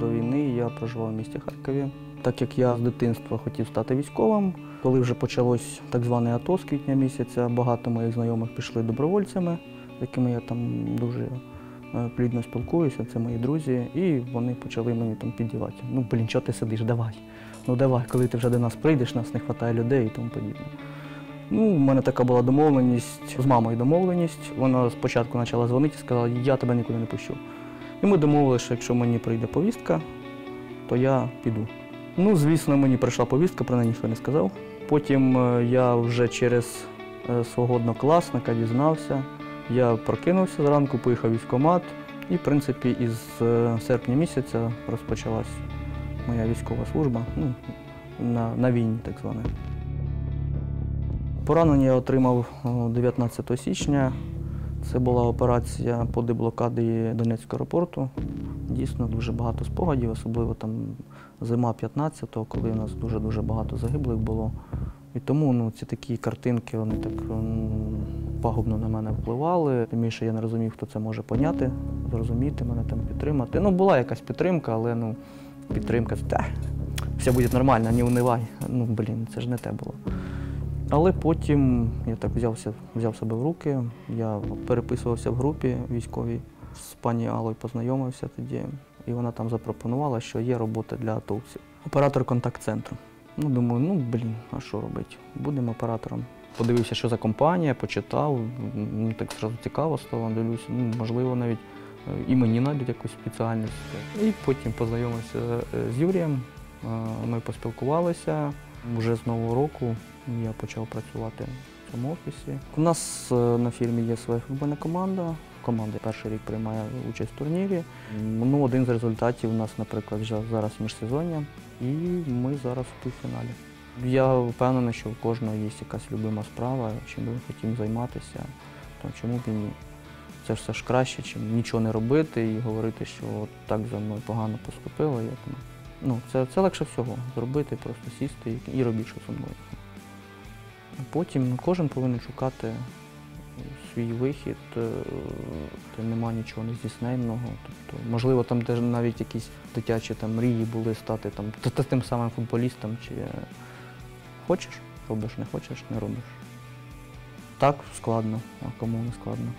До війни я проживав в місті Харкові. Так як я з дитинства хотів стати військовим, коли вже почалось так зване АТО з квітня місяця, багато моїх знайомих пішли добровольцями, з якими я там дуже е, плідно спілкуюся, це мої друзі, і вони почали мені там піддівати. Ну, блін, чого ти сидиш, давай. Ну давай, коли ти вже до нас прийдеш, нас не вистачає людей і тому подібне. Ну, у мене така була домовленість з мамою домовленість. Вона спочатку почала дзвонити і сказала, я тебе нікуди не пущу. І ми домовилися, що якщо мені прийде повістка, то я піду. Ну, звісно, мені прийшла повістка, про неї ніхто не сказав. Потім е, я вже через е, свого однокласника дізнався. Я прокинувся зранку, поїхав в військкомат, і, в принципі, із е, серпня місяця розпочалась моя військова служба ну, на, на війні, так зване. Поранення я отримав 19 січня. Це була операція по деблокаді Донецького аеропорту. Дійсно дуже багато спогадів, особливо там зима 15-го, коли у нас дуже-дуже багато загиблих було. І тому ну, ці такі картинки вони так пагубно на мене впливали. Тим більше я не розумів, хто це може поняти, зрозуміти мене там підтримати. Ну, була якась підтримка, але ну, підтримка це «Та, все буде нормально, не унивай. Ну, блін, це ж не те було. Але потім я так взявся, взяв себе в руки. Я переписувався в групі військовій з пані Алою познайомився тоді, і вона там запропонувала, що є робота для атовців. Оператор контакт-центру. Ну, думаю, ну блін, а що робити? Будемо оператором. Подивився, що за компанія, почитав, ну так зразу цікаво стало, дивлюся, ну, можливо, навіть е, і мені знайдуть якусь спеціальність. І потім познайомився е, з Юрієм, е, ми поспілкувалися. Вже з нового року я почав працювати в цьому офісі. У нас е, на фірмі є своя футбольна команда. Команда перший рік приймає участь в турнірі. Ну, один з результатів у нас, наприклад, вже зараз міжсезоння, і ми зараз в півфіналі. Я впевнений, що у кожного є якась любима справа, чим він хотів займатися, то чому б і ні. Це все ж краще, чим нічого не робити і говорити, що так за мною погано поступило. Я ну, це, це легше всього зробити, просто сісти і, і робити, що зі мною. Потім кожен повинен шукати свій вихід, е, нема нічого нездійсненного. Тобто, можливо, там теж навіть якісь дитячі там, мрії були стати там, тим самим футболістом. Чи хочеш, робиш, не хочеш, не робиш. Так складно, а кому не складно.